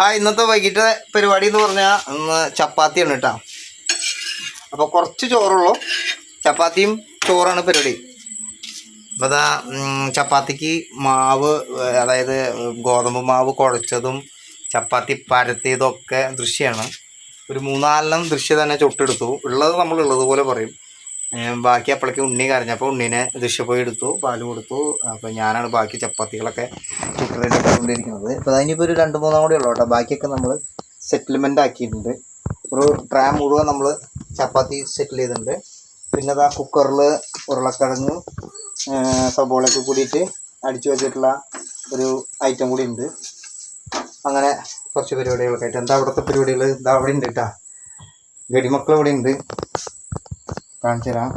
Hi ഇന്നത്തെ വൈകിട്ട് പരിപാടി എന്ന് പറഞ്ഞാൽ ഇന്ന് ചപ്പാത്തിയാണ് കേട്ടോ. അപ്പോൾ കുറച്ച് ചോറുള്ളൂ. ചപ്പാത്തിയും ചോറാണ് പരിപാടി. അപ്പോൾ അതാ ചപ്പാത്തിക്ക് മാവ് അതായത് ഗോതമ്പ് മാവ് കുഴച്ചതും ചപ്പാത്തി പരത്തിയതൊക്കെ ദൃശ്യമാണ് ഒരു മൂന്നാലെണ്ണം ദൃശ്യം തന്നെ ചുട്ടെടുത്തു. ഉള്ളത് നമ്മൾ ഉള്ളതുപോലെ പറയും. ബാക്കി അപ്പോഴേക്ക് ഉണ്ണി കരഞ്ഞപ്പോൾ ഉണ്ണീനെ ദൃശ്യ പോയി എടുത്തു പാൽ കൊടുത്തു. അപ്പോൾ ഞാനാണ് ബാക്കി ചപ്പാത്തികളൊക്കെ ചുട്ടിട്ടുകൊണ്ടിരിക്കുന്നത് ഇപ്പോൾ അതിനിപ്പോൾ ഒരു രണ്ട് മൂന്നാം കൂടി ഉള്ളൂ കേട്ടോ. ബാക്കിയൊക്കെ നമ്മൾ സെറ്റിൽമെന്റ് ആക്കിയിട്ടുണ്ട്. ഒരു ട്രാം മുഴുവൻ നമ്മൾ ചപ്പാത്തി സെറ്റിൽ ചെയ്തിട്ടുണ്ട്. പിന്നെ അതാ കുക്കറിൽ ഉരുളക്കിഴങ്ങ് സബോളയൊക്കെ കൂടിയിട്ട് അടിച്ചു വെച്ചിട്ടുള്ള ഒരു ഐറ്റം കൂടി ഉണ്ട്. അങ്ങനെ കുറച്ച് പരിപാടികളൊക്കെ ആയിട്ട്. എന്താ അവിടുത്തെ പരിപാടികൾ ഇതാ അവിടെ ഉണ്ട് കേട്ടാ. ഗടിമക്കൾ ഇവിടെ ഉണ്ട്. കാണിച്ചു തരാം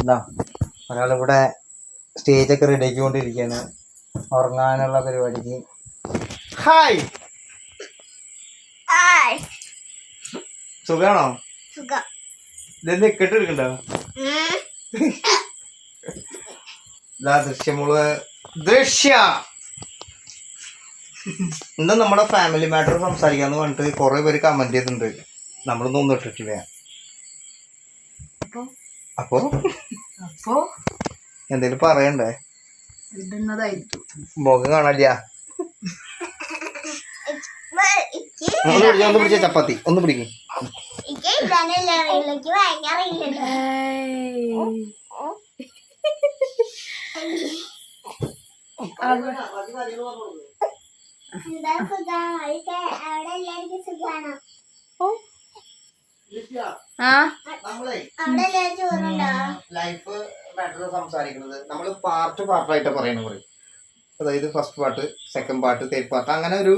എന്താ ഒരാളിവിടെ സ്റ്റേജൊക്കെ റെഡി ആക്കിക്കൊണ്ടിരിക്കുകയാണ് ഉറങ്ങാനുള്ള പരിപാടിക്ക്. ഹായ്! സുഖാണോ? സുഖം. ഇതെന്ത് ഉം. ഇതാ ദൃശ്യമൂൾ ദൃശ്യ. ഇന്ന് നമ്മുടെ ഫാമിലി മാറ്റർ സംസാരിക്കാന്ന് പറഞ്ഞിട്ട് കുറെ പേര് കമന്റ് ചെയ്തിട്ടുണ്ട്. നമ്മളൊന്നും ഒന്നും ഇട്ടിട്ടില്ല. അപ്പൊ? അപ്പോ? അപ്പോ? എന്തേലും പറയണ്ടേ? ഇടുന്നതായിരിക്കും. മുഖം കാണില്ല ഒന്ന് പിടിച്ച ഒന്ന് പിടിച്ച ചപ്പാത്തി. ഒന്ന് പിടിക്കും. എന്താ അവിടെ എല്ലാവർക്കും സുഖാണോ? ആ? ലൈഫ് മാറ്റർ സംസാരിക്കുന്നത് നമ്മൾ പാർട്ട് പാർട്ടായിട്ട് പറയണ പറയും അതായത് first part second part third part അങ്ങനെ ഒരു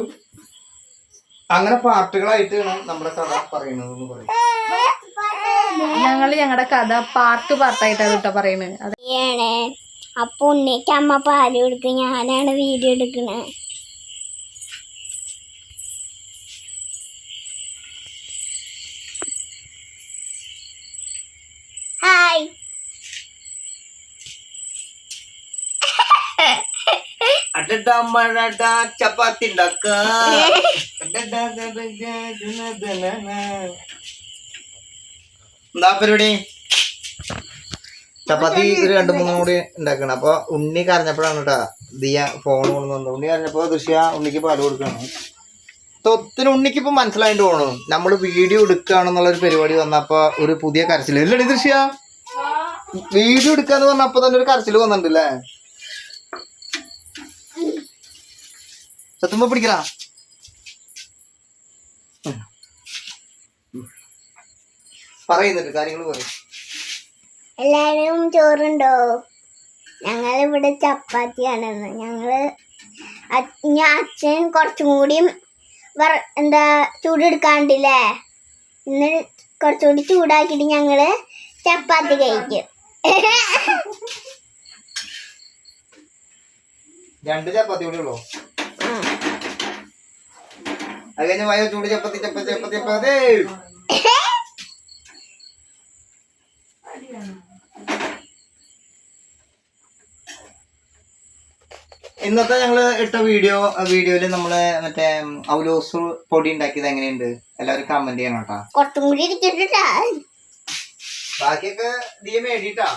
അങ്ങനെ പാർട്ടുകളായിട്ട് നമ്മുടെ കഥ പറയുന്നത് ഞങ്ങൾ പറയും. ഞങ്ങൾ ഞങ്ങളുടെ കഥ പാർട്ട് പാർട്ടായിട്ടാണ് കേട്ടോ പറയണത്. അപ്പൊ ഉണ്ണിക്ക് അമ്മ പാൽ കൊടുക്കും ഞാനാണ് വീഡിയോ എടുക്കണേ. ചപ്പാത്തി ഉണ്ടാക്ക. എന്താ പരിപാടി? ചപ്പാത്തി ഒരു രണ്ട് മൂന്നും കൂടി ഉണ്ടാക്കണം. അപ്പൊ ഉണ്ണി കരഞ്ഞപ്പോഴാണ് കേട്ടാ ദിയ ഫോൺ കൊണ്ടുവന്നത് ഉണ്ണി കരഞ്ഞപ്പോ ദൃശ്യ ഉണ്ണിക്ക് പാൽ കൊടുക്കണം. തൊത്തിന് ഉണ്ണിക്ക് ഇപ്പൊ മനസ്സിലായിട്ട് പോണു നമ്മൾ വീഡിയോ എടുക്കുകയാണെന്നുള്ള ഒരു പരിപാടി വന്നപ്പോ ഒരു പുതിയ കരച്ചിൽ ഇല്ലടി ദൃശ്യ. വീഡിയോ എടുക്കാന്ന് പറഞ്ഞപ്പോ തന്നെ ഒരു കരച്ചിൽ വന്നിട്ടുണ്ടല്ലേ സത്തുമ്പോ பிடிக்கிறா പറയുന്നുണ്ട് കാര്യങ്ങൾ പറയും എല്ലാരും ചോറുണ്ടോ? ഞങ്ങളിവിടെ ചപ്പാത്തിയാണെന്ന്. ഞങ്ങൾ ഞാൻ അച്ഛൻ കുറച്ചും കൂടി എന്താ ചൂടെടുക്കാണ്ടില്ലേ? ഇന്ന് കുറച്ചുകൂടി ചൂടാക്കിട്ട് ഞങ്ങൾ ചപ്പാത്തി കഴിക്കും. രണ്ട് ചപ്പാത്തി കൂടി ഉള്ളൂ? അത് വായോ വയോ ചൂട് ചപ്പത്തി ചപ്പത്തി ചപ്പത്തി ചപ്പത്തി. ഇന്നത്തെ ഞങ്ങൾ ഇട്ട വീഡിയോ വീഡിയോയിൽ നമ്മൾ മറ്റേ ഔലോസ് പൊടി ഉണ്ടാക്കിയത് എങ്ങനെയുണ്ട്? എല്ലാവരും കമന്റ് ചെയ്യണം കേട്ടാ. കുറച്ചും കൂടി ഇരിക്കട്ടാ ബാക്കിയൊക്കെ നീ മേടിയിട്ടാ?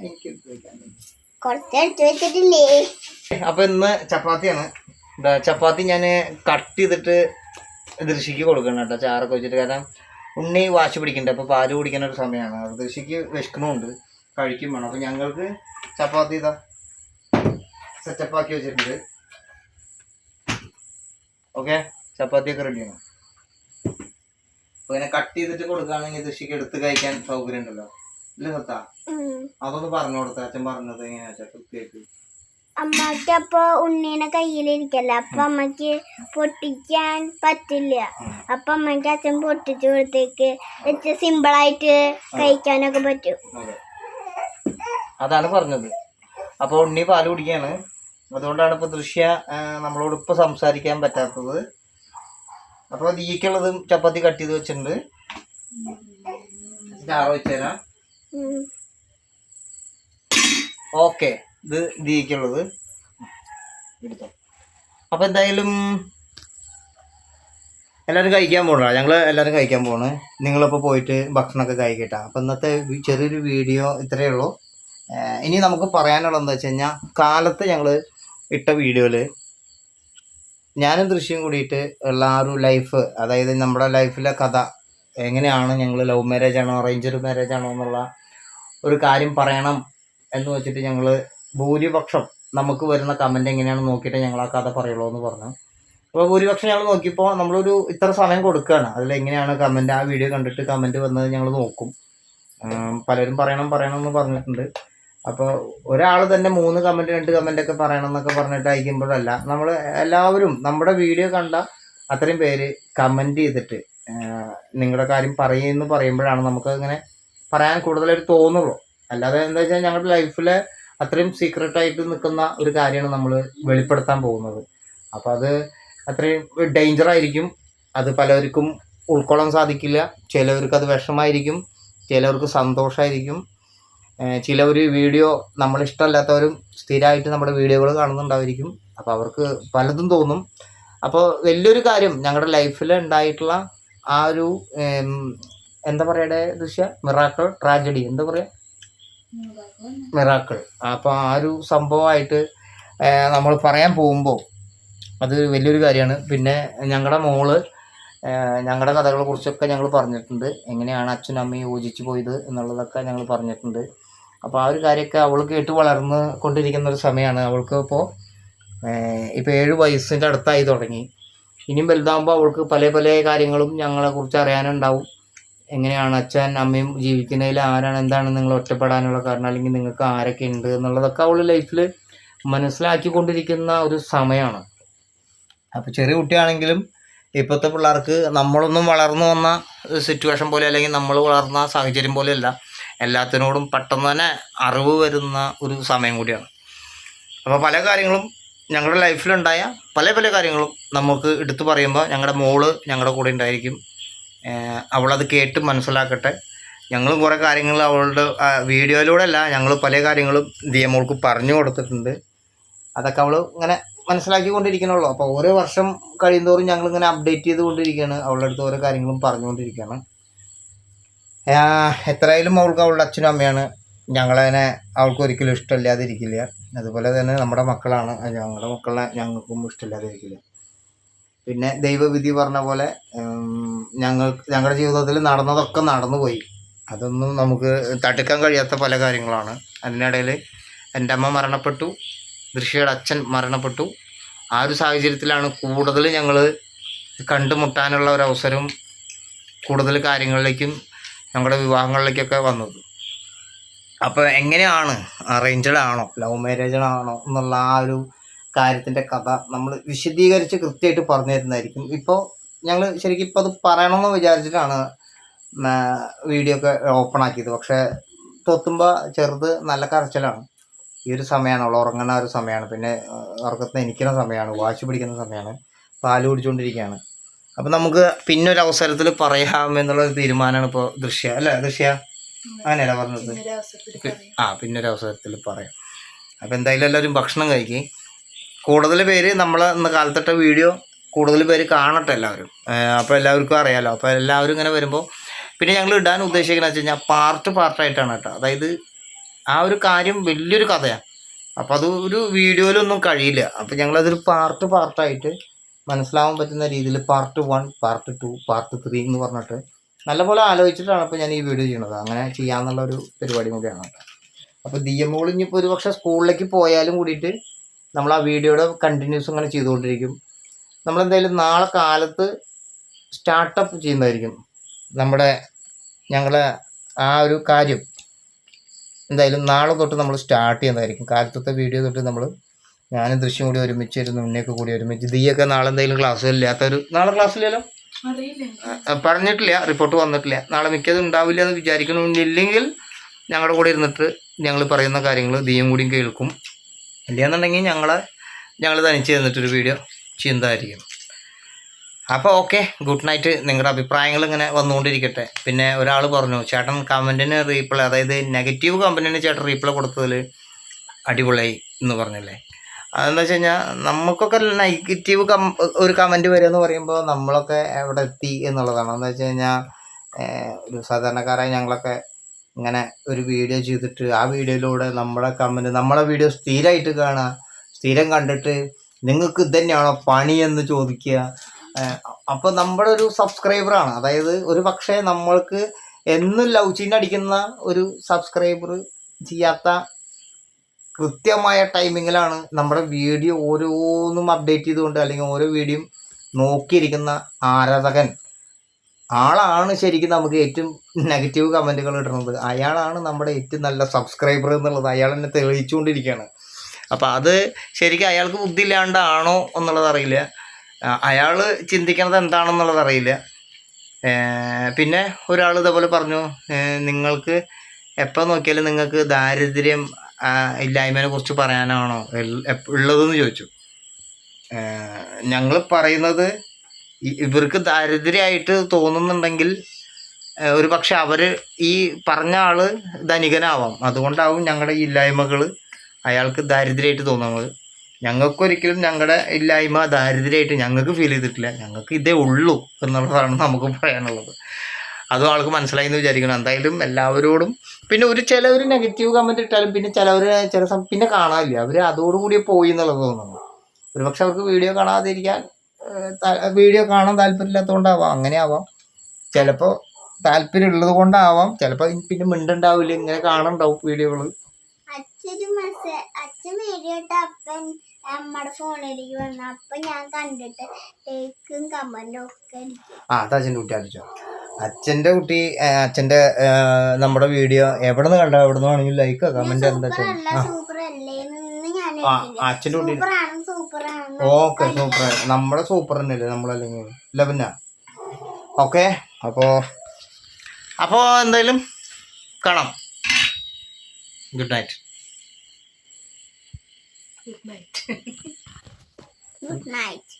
എനിക്ക് അപ്പൊ ഇന്ന് ചപ്പാത്തിയാണ്. ചപ്പാത്തി ഞാൻ കട്ട് ചെയ്തിട്ട് ദൃശിക്ക് കൊടുക്കണം കേട്ടോ ചാറൊക്കെ വെച്ചിട്ട്. കാരണം ഉണ്ണി വാശി പിടിക്കണ്ട അപ്പൊ പാൽ കുടിക്കുന്ന ഒരു സമയമാണ്. അത് ദൃശിക്ക് വിശക്കണമുണ്ട് കഴിക്കും വേണം. അപ്പൊ ഞങ്ങൾക്ക് ചപ്പാത്തി ഇതാ സെറ്റപ്പ് ആക്കി വെച്ചിട്ടുണ്ട്. ഓക്കെ ചപ്പാത്തിയൊക്കെ റെഡിയാണ് അപ്പൊ ഇങ്ങനെ കട്ട് ചെയ്തിട്ട് കൊടുക്കുകയാണെങ്കിൽ ദൃശിക്ക് എടുത്ത് കഴിക്കാൻ സൗകര്യം ഉണ്ടല്ലോ ഇല്ല സത്താ. അതൊന്ന് പറഞ്ഞു കൊടുത്ത. അച്ഛൻ പറഞ്ഞത് എങ്ങനെയാ വെച്ചാൽ കൃത്യമായിട്ട്. അമ്മയ്ക്ക് അപ്പൊ ഉണ്ണീനെ കയ്യിലിരിക്കല്ല? അപ്പൊ അമ്മയ്ക്ക് പൊട്ടിക്കാൻ പറ്റില്ല. അപ്പൊ അമ്മയ്ക്ക് അച്ഛൻ പൊട്ടിച്ചു കൊടുത്തേക്ക് വെച്ച് സിമ്പിളായിട്ട് കഴിക്കാനൊക്കെ പറ്റും. അതെ. അതാണ് പറഞ്ഞത്. അപ്പൊ ഉണ്ണി പാൽ കുടിക്കാണ്. അതുകൊണ്ടാണ് ഇപ്പൊ ദൃശ്യ നമ്മളോട് ഇപ്പൊ സംസാരിക്കാൻ പറ്റാത്തത്. അപ്പൊ ദീക്കുള്ളതും ചപ്പാത്തി കട്ട് ചെയ്ത് വെച്ചിട്ടുണ്ട്. ചാറ് വെച്ചുതരാം ഉം. ഓക്കെ. ഇത് ദീക്കുള്ളത് അപ്പോൾ എന്തായാലും എല്ലാവരും കഴിക്കാൻ പോകണോ ഞങ്ങൾ എല്ലാവരും കഴിക്കാൻ പോണ്. നിങ്ങളിപ്പോൾ പോയിട്ട് ഭക്ഷണമൊക്കെ കഴിക്കട്ടെ. അപ്പം ഇന്നത്തെ ചെറിയൊരു വീഡിയോ ഇത്രയേ ഉള്ളൂ. ഇനി നമുക്ക് പറയാനുള്ളത് എന്താ വെച്ച് കഴിഞ്ഞാൽ കാലത്ത് ഞങ്ങൾ ഇട്ട വീഡിയോയിൽ ഞാനും ദൃശ്യം കൂടിയിട്ട് ഉള്ള ആ ഒരു ലൈഫ് അതായത് നമ്മുടെ ലൈഫിലെ കഥ എങ്ങനെയാണ് ഞങ്ങൾ ലവ് മാരേജ് ആണോ അറേഞ്ച്ഡ് മാരേജ് ആണോ എന്നുള്ള ഒരു കാര്യം പറയണം എന്ന് വെച്ചിട്ട് ഞങ്ങൾ ഭൂരിപക്ഷം നമുക്ക് വരുന്ന കമന്റ് എങ്ങനെയാണ് നോക്കിയിട്ട് ഞങ്ങൾ ആ കഥ പറയുള്ളൂ എന്ന് പറഞ്ഞു. അപ്പോൾ ഭൂരിപക്ഷം ഞങ്ങൾ നോക്കിയപ്പോൾ നമ്മളൊരു ഇത്ര സമയം കൊടുക്കുകയാണ് അതിൽ എങ്ങനെയാണ് കമന്റ് ആ വീഡിയോ കണ്ടിട്ട് കമന്റ് വന്നത് ഞങ്ങൾ നോക്കും. പലരും പറയണം പറയണം എന്ന് പറഞ്ഞിട്ടുണ്ട്. അപ്പോൾ ഒരാൾ തന്നെ മൂന്ന് കമന്റ് രണ്ട് കമന്റ് ഒക്കെ പറയണം എന്നൊക്കെ പറഞ്ഞിട്ട് അയക്കുമ്പോഴല്ല നമ്മൾ എല്ലാവരും നമ്മുടെ വീഡിയോ കണ്ട അത്രയും പേര് കമന്റ് ചെയ്തിട്ട് നിങ്ങളുടെ കാര്യം പറയുമെന്ന് പറയുമ്പോഴാണ് നമുക്ക് അങ്ങനെ പറയാൻ കൂടുതലായിട്ട് തോന്നുള്ളൂ. അല്ലാതെ എന്താ വെച്ചാൽ ഞങ്ങളുടെ ലൈഫിൽ അത്രയും സീക്രട്ട് ആയിട്ട് നിൽക്കുന്ന ഒരു കാര്യമാണ് നമ്മൾ വെളിപ്പെടുത്താൻ പോകുന്നത്. അപ്പോൾ അത് അത്രയും ഡേഞ്ചർ ആയിരിക്കും അത് പലർക്കും ഉൾക്കൊള്ളാൻ സാധിക്കില്ല. ചിലവർക്ക് അത് വിഷമായിരിക്കും ചിലവർക്ക് സന്തോഷമായിരിക്കും. ചിലവർ വീഡിയോ നമ്മളിഷ്ടമല്ലാത്തവരും സ്ഥിരമായിട്ട് നമ്മുടെ വീഡിയോകൾ കാണുന്നുണ്ടായിരിക്കും. അപ്പോൾ അവർക്ക് പലതും തോന്നും. അപ്പോൾ വലിയൊരു കാര്യം ഞങ്ങളുടെ ലൈഫിൽ ഉണ്ടായിട്ടുള്ള ആ ഒരു എന്താ പറയടേ ദൃശ്യ? Miracle tragedy. എന്താ പറയുക മിറാക്കൾ. അപ്പോൾ ആ ഒരു സംഭവമായിട്ട് നമ്മൾ പറയാൻ പോകുമ്പോൾ അത് വലിയൊരു കാര്യമാണ്. പിന്നെ ഞങ്ങളുടെ മോൾ ഞങ്ങളുടെ കഥകളെ കുറിച്ചൊക്കെ ഞങ്ങൾ പറഞ്ഞിട്ടുണ്ട്. എങ്ങനെയാണ് അച്ഛനും അമ്മയും യോജിച്ച് പോയത് എന്നുള്ളതൊക്കെ ഞങ്ങൾ പറഞ്ഞിട്ടുണ്ട്. അപ്പോൾ ആ ഒരു കാര്യമൊക്കെ അവൾ കേട്ട് വളർന്ന് കൊണ്ടിരിക്കുന്ന ഒരു സമയമാണ്. അവൾക്ക് ഇപ്പോൾ ഇപ്പോൾ ഏഴ് വയസ്സിന്റെ അടുത്തായി തുടങ്ങി. ഇനിയും വലുതാകുമ്പോൾ അവൾക്ക് പല പല കാര്യങ്ങളും ഞങ്ങളെ ഞങ്ങളെക്കുറിച്ച് അറിയാനുണ്ടാവും. എങ്ങനെയാണ് അച്ഛൻ അമ്മയും ജീവിക്കുന്നതിൽ ആരാണ് എന്താണ് നിങ്ങൾ ഒറ്റപ്പെടാനുള്ള കാരണം അല്ലെങ്കിൽ നിങ്ങൾക്ക് ആരൊക്കെ ഉണ്ട് എന്നുള്ളതൊക്കെ അവൾ ലൈഫിൽ മനസ്സിലാക്കിക്കൊണ്ടിരിക്കുന്ന ഒരു സമയമാണ്. അപ്പോൾ ചെറിയ കുട്ടിയാണെങ്കിലും ഇപ്പോഴത്തെ പിള്ളേർക്ക് നമ്മളൊന്നും വളർന്നു വന്ന സിറ്റുവേഷൻ പോലെ അല്ലെങ്കിൽ നമ്മൾ വളർന്ന സാഹചര്യം പോലെയല്ല എല്ലാത്തിനോടും പെട്ടെന്ന് തന്നെ അറിവ് വരുന്ന ഒരു സമയം കൂടിയാണ്. അപ്പോൾ പല കാര്യങ്ങളും ഞങ്ങളുടെ ലൈഫിലുണ്ടായ പല പല കാര്യങ്ങളും നമുക്ക് എടുത്തു പറയുമ്പോൾ ഞങ്ങളുടെ മോൾ ഞങ്ങളുടെ കൂടെ ഉണ്ടായിരിക്കും. അവളത് കേട്ട് മനസ്സിലാക്കട്ടെ. ഞങ്ങളും കുറേ കാര്യങ്ങൾ അവളുടെ വീഡിയോയിലൂടെ അല്ല ഞങ്ങൾ പല കാര്യങ്ങളും ദിയ മോൾക്ക് പറഞ്ഞു കൊടുത്തിട്ടുണ്ട്. അതൊക്കെ അവൾ ഇങ്ങനെ മനസ്സിലാക്കിക്കൊണ്ടിരിക്കണുള്ളൂ. അപ്പോൾ ഓരോ വർഷം കഴിയുന്തോറും ഞങ്ങളിങ്ങനെ അപ്ഡേറ്റ് ചെയ്തുകൊണ്ടിരിക്കുകയാണ്. അവളുടെ അടുത്ത് ഓരോ കാര്യങ്ങളും പറഞ്ഞുകൊണ്ടിരിക്കുകയാണ്. എത്രയായാലും അവൾക്ക് അവളുടെ അച്ഛനും അമ്മയാണ്. ഞങ്ങളതിനെ അവൾക്ക് ഒരിക്കലും ഇഷ്ടമില്ലാതിരിക്കില്ല. അതുപോലെ തന്നെ നമ്മുടെ മക്കളാണ്. ഞങ്ങളുടെ മക്കളെ ഞങ്ങൾക്കും ഇഷ്ടമില്ലാതിരിക്കില്ല. പിന്നെ ദൈവവിധി പറഞ്ഞ പോലെ ഞങ്ങൾ ഞങ്ങളുടെ ജീവിതത്തിൽ നടന്നതൊക്കെ നടന്നുപോയി. അതൊന്നും നമുക്ക് തടുക്കാൻ കഴിയാത്ത പല കാര്യങ്ങളാണ്. അതിനിടയിൽ എന്റെ അമ്മ മരണപ്പെട്ടു. ദൃശ്യയുടെ അച്ഛൻ മരണപ്പെട്ടു. ആ ഒരു സാഹചര്യത്തിലാണ് കൂടുതൽ ഞങ്ങൾ കണ്ടുമുട്ടാനുള്ള ഒരു കൂടുതൽ കാര്യങ്ങളിലേക്കും ഞങ്ങളുടെ വിവാഹങ്ങളിലേക്കൊക്കെ വന്നത്. അപ്പോൾ എങ്ങനെയാണ് അറേഞ്ച്ഡ് ആണോ ലവ് മാരേജ് ആണോ എന്നുള്ള ആ ഒരു കാര്യത്തിന്റെ കഥ നമ്മൾ വിശദീകരിച്ച് കൃത്യമായിട്ട് പറഞ്ഞു തരുന്നതായിരിക്കും ഇപ്പോൾ ഞങ്ങൾ ശരിക്കും ഇപ്പോൾ അത് പറയണമെന്ന് വിചാരിച്ചിട്ടാണ് വീഡിയോ ഒക്കെ ഓപ്പൺ ആക്കിയത്. പക്ഷേ തൊത്തുമ്പോൾ ചെറുത് നല്ല കരച്ചിലാണ്. ഈ ഒരു സമയമാണ് അവൾ ഉറങ്ങുന്ന ഒരു സമയമാണ് പിന്നെ ഉറക്കത്തിന് എനിക്കുന്ന സമയമാണ് വാശി പിടിക്കുന്ന സമയമാണ് പാൽ കുടിച്ചുകൊണ്ടിരിക്കുകയാണ് അപ്പം നമുക്ക് പിന്നെ ഒരു അവസരത്തിൽ പറയാം എന്നുള്ളൊരു തീരുമാനമാണ് ഇപ്പോൾ ദൃശ്യ. അല്ലേ ദൃശ്യ? അങ്ങനെയല്ല പറഞ്ഞത്? ആ പിന്നൊരു അവസരത്തിൽ പറയാം. അപ്പോൾ എന്തായാലും എല്ലാവരും ഭക്ഷണം കഴിക്കും. കൂടുതൽ പേര് നമ്മൾ ഇന്ന് കാലത്തിട്ട വീഡിയോ കൂടുതൽ പേര് കാണട്ടെ എല്ലാവരും. അപ്പോൾ എല്ലാവർക്കും അറിയാമല്ലോ അപ്പോൾ എല്ലാവരും ഇങ്ങനെ വരുമ്പോൾ പിന്നെ ഞങ്ങൾ ഇടാൻ ഉദ്ദേശിക്കുന്നത് വെച്ച് കഴിഞ്ഞാൽ പാർട്ട് പാർട്ടായിട്ടാണ് കേട്ടോ. അതായത് ആ ഒരു കാര്യം വലിയൊരു കഥയാണ് അപ്പോൾ അത് ഒരു വീഡിയോയിലൊന്നും കഴിയില്ല. അപ്പോൾ ഞങ്ങളതൊരു പാർട്ട് പാർട്ടായിട്ട് മനസ്സിലാവാൻ പറ്റുന്ന രീതിയിൽ part one part two part three എന്ന് പറഞ്ഞിട്ട് നല്ലപോലെ ആലോചിച്ചിട്ടാണ് ഇപ്പോൾ ഞാൻ ഈ വീഡിയോ ചെയ്യണത്. അങ്ങനെ ചെയ്യാന്നുള്ള ഒരു പരിപാടി കൂടിയാണ്. അപ്പോൾ ദി എം ഇനിയിപ്പോൾ ഒരു പക്ഷേ സ്കൂളിലേക്ക് പോയാലും കൂടിയിട്ട് നമ്മൾ ആ വീഡിയോയുടെ കണ്ടിന്യൂസ് ഇങ്ങനെ ചെയ്തുകൊണ്ടിരിക്കും. നമ്മളെന്തായാലും നാളെ കാലത്ത് സ്റ്റാർട്ടപ്പ് ചെയ്യുന്നതായിരിക്കും നമ്മുടെ ഞങ്ങളെ ആ ഒരു കാര്യം. എന്തായാലും നാളെ തൊട്ട് നമ്മൾ സ്റ്റാർട്ട് ചെയ്യുന്നതായിരിക്കും. കാലത്തത്തെ വീഡിയോ തൊട്ട് നമ്മൾ ഞാനും ദൃശ്യം കൂടി ഒരുമിച്ച് ഒരു ഉണ്ണിയൊക്കെ കൂടി ഒരുമിച്ച് ദിയൊക്കെ നാളെ എന്തെങ്കിലും ക്ലാസ്സിലില്ലാത്തൊരു നാളെ ക്ലാസ്സില്ലല്ലോ ആ, പറഞ്ഞിട്ടില്ല റിപ്പോർട്ട് വന്നിട്ടില്ല. നാളെ മിക്കതും ഉണ്ടാവില്ല എന്ന് വിചാരിക്കണമെന്നില്ലെങ്കിൽ ഞങ്ങളുടെ കൂടെ ഇരുന്നിട്ട് ഞങ്ങൾ പറയുന്ന കാര്യങ്ങൾ ദീയും കൂടിയും കേൾക്കും. ഇല്ലയെന്നുണ്ടെങ്കിൽ ഞങ്ങളെ ഞങ്ങൾ തനിച്ച് തന്നിട്ടൊരു വീഡിയോ ചെയ്യുന്നതായിരിക്കും. അപ്പോൾ ഓക്കെ ഗുഡ് നൈറ്റ്. നിങ്ങളുടെ അഭിപ്രായങ്ങൾ ഇങ്ങനെ വന്നുകൊണ്ടിരിക്കട്ടെ. പിന്നെ ഒരാൾ പറഞ്ഞു ചേട്ടൻ കമന്റിന് റീപ്ലൈ അതായത് നെഗറ്റീവ് കമന്റിന് ചേട്ടൻ റീപ്ലൈ കൊടുത്തതിൽ അടിപൊളിയായി എന്ന് പറഞ്ഞല്ലേ? അതെന്താ വെച്ച് കഴിഞ്ഞാൽ നമുക്കൊക്കെ നെഗറ്റീവ് കം ഒരു കമന്റ് വരിക എന്ന് പറയുമ്പോൾ നമ്മളൊക്കെ എവിടെ എത്തി എന്നുള്ളതാണ്. എന്താ വെച്ച് കഴിഞ്ഞാൽ ഒരു സാധാരണക്കാരായ ഞങ്ങളൊക്കെ ഇങ്ങനെ ഒരു വീഡിയോ ചെയ്തിട്ട് ആ വീഡിയോയിലൂടെ നമ്മുടെ കമന്റ് നമ്മളെ വീഡിയോ സ്ഥിരമായിട്ട് കാണുക സ്ഥിരം കണ്ടിട്ട് നിങ്ങൾക്ക് ഇത് തന്നെയാണോ പണി എന്ന് ചോദിക്കുക. അപ്പോൾ നമ്മുടെ ഒരു സബ്സ്ക്രൈബറാണ് അതായത് ഒരു പക്ഷേ നമ്മൾക്ക് എന്നും ലവ് ചീൻ അടിക്കുന്ന ഒരു സബ്സ്ക്രൈബർ ചെയ്യാത്ത കൃത്യമായ ടൈമിങ്ങിലാണ് നമ്മുടെ വീഡിയോ ഓരോന്നും അപ്ഡേറ്റ് ചെയ്തുകൊണ്ട് അല്ലെങ്കിൽ ഓരോ വീഡിയോയും നോക്കിയിരിക്കുന്ന ആരാധകൻ. ആളാണ് ശരിക്കും നമുക്ക് ഏറ്റവും നെഗറ്റീവ് കമന്റുകൾ ഇടുന്നത്. അയാളാണ് നമ്മുടെ ഏറ്റവും നല്ല സബ്സ്ക്രൈബർ എന്നുള്ളത്. അയാൾ എന്നെ തെളിയിച്ചുകൊണ്ടിരിക്കുകയാണ്. അപ്പോൾ അത് ശരിക്കും അയാൾക്ക് ബുദ്ധി ഇല്ലാണ്ടാണോ എന്നുള്ളത് അറിയില്ല. അയാൾ ചിന്തിക്കുന്നത് എന്താണെന്നുള്ളത് അറിയില്ല. പിന്നെ ഒരാൾ ഇതേപോലെ പറഞ്ഞു നിങ്ങൾക്ക് എപ്പോൾ നോക്കിയാലും നിങ്ങൾക്ക് ദാരിദ്ര്യം ഇല്ലായ്മയെ കുറിച്ച് പറയാനാണോ? ഉള്ളതെന്ന് ചോദിച്ചു. ഞങ്ങൾ പറയുന്നത് ഇവർക്ക് ദാരിദ്ര്യമായിട്ട് തോന്നുന്നുണ്ടെങ്കിൽ ഒരു പക്ഷെ അവർ ഈ പറഞ്ഞ ആൾ ധനികനാവാം. അതുകൊണ്ടാവും ഞങ്ങളുടെ ഇല്ലായ്മകൾ അയാൾക്ക് ദാരിദ്ര്യമായിട്ട് തോന്നുന്നത്. ഞങ്ങൾക്കൊരിക്കലും ഞങ്ങളുടെ ഇല്ലായ്മ ദാരിദ്ര്യമായിട്ട് ഞങ്ങൾക്ക് ഫീൽ ചെയ്തിട്ടില്ല. ഞങ്ങൾക്ക് ഇതേ ഉള്ളൂ എന്നുള്ളതാണ് നമുക്ക് പറയാനുള്ളത്. അതും ആൾക്ക് മനസ്സിലായി എന്ന് വിചാരിക്കണം എന്തായാലും എല്ലാവരോടും പിന്നെ ഒരു ചിലവർ നെഗറ്റീവ് കമന്റ് ഇട്ടാലും പിന്നെ ചിലവർ ചില സമയം പിന്നെ കാണാനില്ല. അവർ അതോടുകൂടി പോയി എന്നുള്ളത് തോന്നുന്നു. ഒരു പക്ഷെ അവർക്ക് വീഡിയോ കാണാതിരിക്കാൻ വീഡിയോ കാണാൻ താല്പര്യമില്ലാത്തതുകൊണ്ടാവാം. അങ്ങനെ ആവാം ചിലപ്പോൾ താല്പര്യം ഉള്ളത് കൊണ്ടാവാം ചിലപ്പോൾ പിന്നെ മിണ്ടുണ്ടാവില്ല. ഇങ്ങനെ കാണുന്നുണ്ടാവും വീഡിയോകൾ അച്ഛന് മെസ്സേജ് അച്ഛൻ വീഡിയോ ഇട്ട അപ്പൻ നമ്മുടെ ഫോണിലേക്ക് വന്നു. അപ്പൊ ഞാൻ കണ്ടിട്ട് കമന്റും ഒക്കെ ആ അത് അച്ഛന്റെ കുട്ടി അടിച്ചോ. അച്ഛന്റെ കുട്ടി അച്ഛന്റെ അച്ഛന്റെ നമ്മുടെ വീഡിയോ എവിടെ നിന്ന് കണ്ടോ എവിടെ നിന്ന് വേണമെങ്കിലും ലൈക്ക് കമന്റ് എന്താ സൂപ്പർ ആ. അച്ഛന്റെ കുട്ടി. ഓക്കെ സൂപ്പർ നമ്മുടെ സൂപ്പർ തന്നെയല്ലേ നമ്മളല്ലെങ്കിൽ ലവന ഓക്കെ അപ്പോൾ അപ്പോൾ എന്തായാലും കാണാം. Good night good night good night